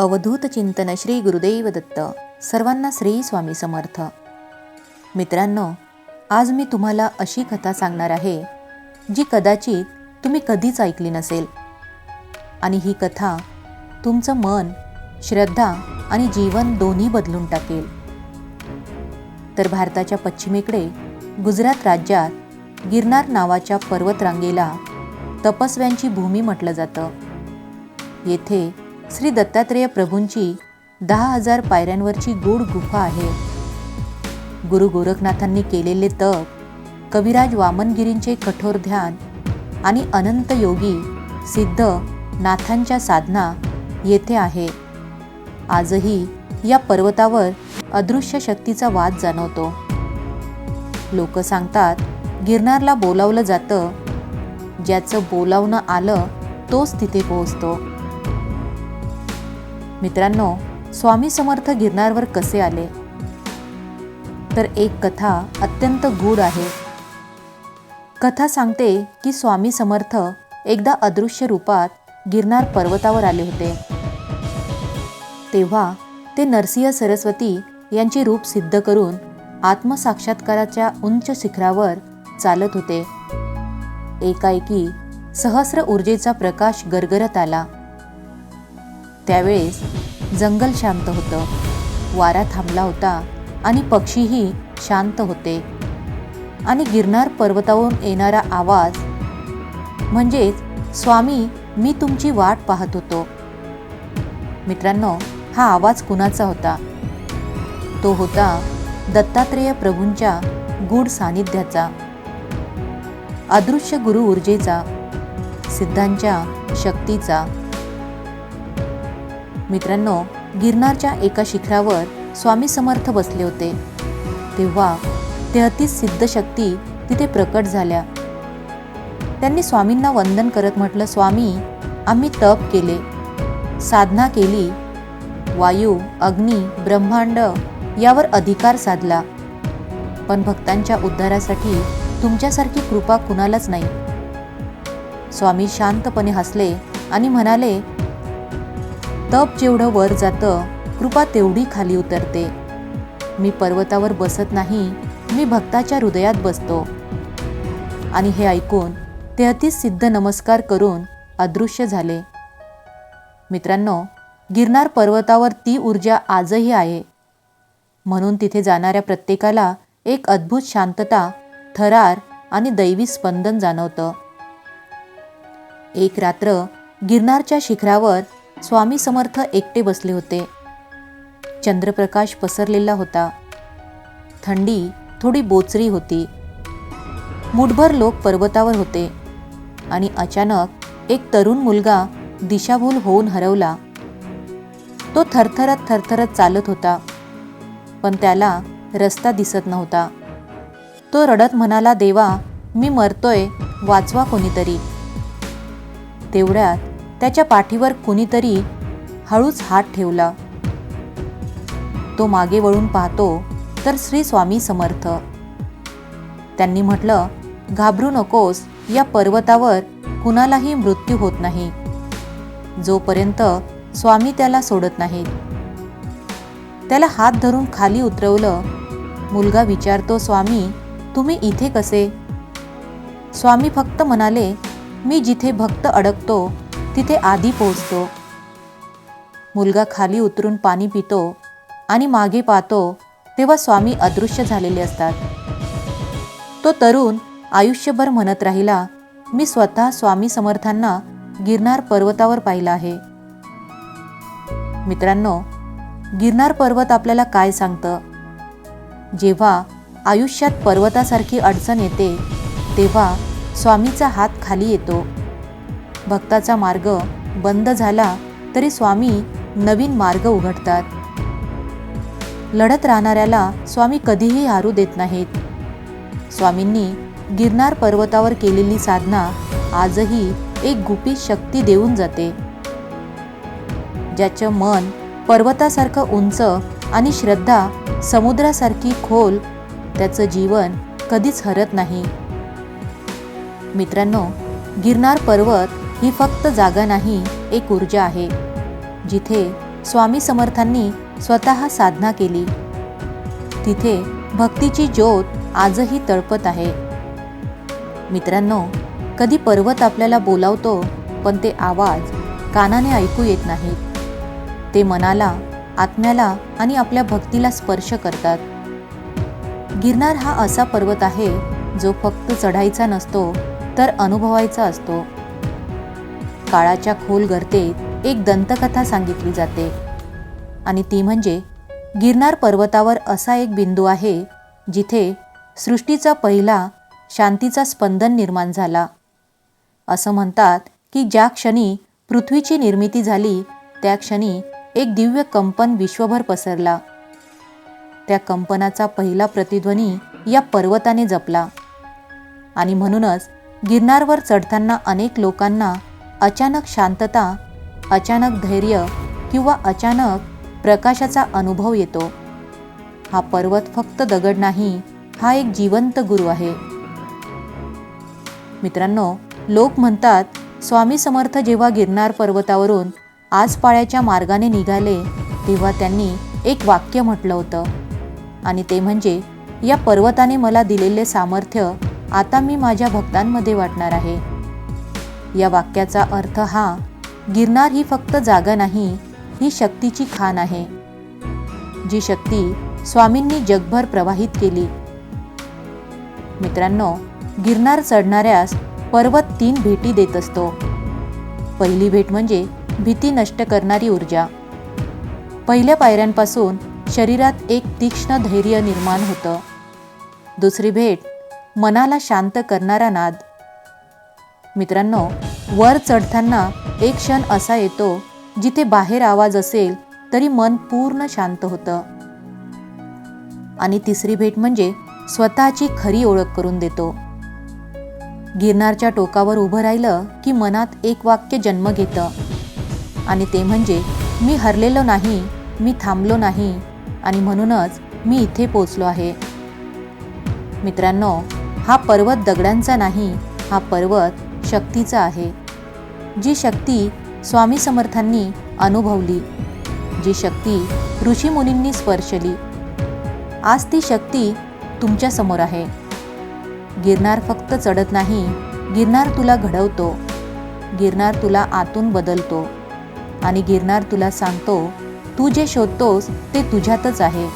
अवधूत चिंतन श्री गुरुदेव दत्त सर्वांना श्री स्वामी समर्थ. मित्रांनो आज मी तुम्हाला अशी कथा सांगणार आहे जी कदाचित तुम्ही कधीच ऐकली नसेल. आणि ही कथा तुमचं मन श्रद्धा आणि जीवन दोन्ही बदलून टाकेल. तर भारताच्या पश्चिमेकडे गुजरात राज्यात गिरनार नावाच्या पर्वतरांगेला तपस्व्यांची भूमी म्हटलं जातं. येथे श्री दत्तात्रेय प्रभूंची दहा हजार पायऱ्यांवरची गूढ गुफा आहे. गुरु गोरखनाथांनी केलेले तप कविराज वामनगिरींचे कठोर ध्यान आणि अनंत योगी सिद्ध नाथांच्या साधना येथे आहे. आजही या पर्वतावर अदृश्य शक्तीचा वाद जाणवतो. लोक सांगतात गिरनारला बोलावलं जातं. ज्याचं बोलावणं आलं तोच तिथे पोहोचतो. मित्रांनो स्वामी समर्थ गिरनारवर कसे आले? तर एक कथा अत्यंत गूढ आहे. कथा सांगते की स्वामी समर्थ एकदा अदृश्य रूपात गिरनार पर्वतावर आले होते. तेव्हा ते नरसिंह सरस्वती यांचे रूप सिद्ध करून आत्मसाक्षात्काराच्या उंच शिखरावर चालत होते. एकाएकी सहस्र ऊर्जेचा प्रकाश गरगरत आला. त्यावेळेस जंगल शांत होतं. वारा थांबला होता आणि पक्षीही शांत होते. आणि गिरनार पर्वतावरून येणारा आवाज म्हणजेच स्वामी मी तुमची वाट पाहत होतो. मित्रांनो हा आवाज कुणाचा होता? तो होता दत्तात्रेय प्रभूंच्या गूढ सानिध्याचा अदृश्य गुरु ऊर्जेचा सिद्धांच्या शक्तीचा मित्रांनो गिरनारच्या एका शिखरावर स्वामी समर्थ बसले होते. तेव्हा तेहतीस सिद्ध शक्ती तिथे प्रकट झाल्या. त्यांनी स्वामींना वंदन करत म्हटलं स्वामी आम्ही तप केले साधना केली. वायू अग्नी ब्रह्मांड यावर अधिकार साधला. पण भक्तांच्या उद्धारासाठी तुमच्यासारखी कृपा कुणालाच नाही. स्वामी शांतपणे हसले आणि म्हणाले तप जेवढं वर जातं कृपा तेवढी खाली उतरते. मी पर्वतावर बसत नाही मी भक्ताच्या हृदयात बसतो. आणि हे ऐकून तेहतीस सिद्ध नमस्कार करून अदृश्य झाले. मित्रांनो गिरनार पर्वतावर ती ऊर्जा आजही आहे. म्हणून तिथे जाणाऱ्या प्रत्येकाला एक अद्भुत शांतता थरार आणि दैवी स्पंदन जाणवतं. एक रात्र गिरनारच्या शिखरावर स्वामी समर्थ एकटे बसले होते. चंद्रप्रकाश पसरलेला होता. थंडी थोडी बोचरी होती. मुठभर लोक पर्वतावर होते आणि अचानक एक तरुण मुलगा दिशाभूल होऊन हरवला. तो थरथरत थरथरत चालत होता पण त्याला रस्ता दिसत नव्हता. तो रडत म्हणाला देवा मी मरतोय वाचवा कोणीतरी. तेवढ्यात त्याच्या पाठीवर कुणीतरी हळूच हात ठेवला. तो मागे वळून पाहतो तर श्री स्वामी समर्थ. त्यांनी म्हटलं घाबरू नकोस या पर्वतावर कुणालाही मृत्यू होत नाही. जोपर्यंत स्वामी त्याला सोडत नाहीत. त्याला हात धरून खाली उतरवलं. मुलगा विचारतो स्वामी तुम्ही इथे कसे? स्वामी फक्त म्हणाले मी जिथे भक्त अडकतो तिथे आधी पोहोचतो. मुलगा खाली उतरून पाणी पितो आणि मागे पाहतो तेव्हा स्वामी अदृश्य झालेले असतात. तो तरुण आयुष्यभर म्हणत राहिला मी स्वतः स्वामी समर्थांना गिरनार पर्वतावर पाहिला आहे. मित्रांनो गिरनार पर्वत आपल्याला काय सांगतं? जेव्हा आयुष्यात पर्वतासारखी अडचण येते तेव्हा स्वामीचा हात खाली येतो. भक्ताचा मार्ग बंद झाला तरी स्वामी नवीन मार्ग उघडतात. लढत राहणाऱ्याला स्वामी कधीही हारू देत नाहीत. स्वामींनी गिरनार पर्वतावर केलेली साधना आजही एक गुपित शक्ती देऊन जाते. ज्याचं मन पर्वतासारखं उंच आणि श्रद्धा समुद्रासारखी खोल त्याचं जीवन कधीच हरत नाही. मित्रांनो गिरनार पर्वत ही फक्त जागा नाही एक ऊर्जा आहे. जिथे स्वामी समर्थांनी स्वतः साधना केली. तिथे भक्तीची ज्योत आजही तळपत आहे. मित्रांनो कधी पर्वत आपल्याला बोलावतो पण ते आवाज कानाने ऐकू येत नाहीत ते मनाला आत्म्याला आणि आपल्या भक्तीला स्पर्श करतात. गिरनार हा असा पर्वत आहे जो फक्त चढायचा नसतो तर अनुभवायचा असतो. काळाच्या खोल गर्तेत एक दंतकथा सांगितली जाते. आणि ती म्हणजे गिरनार पर्वतावर असा एक बिंदू आहे जिथे सृष्टीचा पहिला शांतीचा स्पंदन निर्माण झाला. असं म्हणतात की ज्या क्षणी पृथ्वीची निर्मिती झाली त्या क्षणी एक दिव्य कंपन विश्वभर पसरला. त्या कंपनाचा पहिला प्रतिध्वनी या पर्वताने जपला. आणि म्हणूनच गिरनारवर चढताना अनेक लोकांना अचानक शांतता अचानक धैर्य किंवा अचानक प्रकाशाचा अनुभव येतो. हा पर्वत फक्त दगड नाही हा एक जिवंत गुरु आहे. मित्रांनो लोक म्हणतात स्वामी समर्थ जेव्हा गिरनार पर्वतावरून आजपाळ्याच्या मार्गाने निघाले तेव्हा त्यांनी एक वाक्य म्हटलं होतं. आणि ते म्हणजे या पर्वताने मला दिलेले सामर्थ्य आता मी माझ्या भक्तांमध्ये वाटणार आहे. या वाक्याचा अर्थ हा गिरनार ही फक्त जागा नाही ही शक्तीची खाण आहे. जी शक्ती स्वामींनी जगभर प्रवाहित केली. मित्रांनो गिरनार चढणाऱ्यास पर्वत तीन भेटी देत असतो. पहिली भेट म्हणजे भीती नष्ट करणारी ऊर्जा. पहिल्या पायऱ्यांपासून शरीरात एक तीक्ष्ण धैर्य निर्माण होतं. दुसरी भेट मनाला शांत करणारा नाद. मित्रांनो वर चढताना एक क्षण असा येतो जिथे बाहेर आवाज असेल तरी मन पूर्ण शांत होतं. आणि तिसरी भेट म्हणजे स्वतःची खरी ओळख करून देतो. गिरनारच्या टोकावर उभं राहिलं की मनात एक वाक्य जन्म घेतं. आणि ते म्हणजे मी हरलेलो नाही मी थांबलो नाही आणि म्हणूनच मी इथे पोचलो आहे. मित्रांनो हा पर्वत दगडांचा नाही हा पर्वत शक्तीचा आहे. जी शक्ती स्वामी समर्थांनी अनुभवली जी शक्ती ऋषीमुनींनी स्पर्शली आज ती शक्ती तुमच्यासमोर आहे. गिरनार फक्त चढत नाही गिरनार तुला घडवतो. गिरनार तुला आतून बदलतो आणि गिरनार तुला सांगतो तू जे शोधतोस ते तुझ्यातच आहे.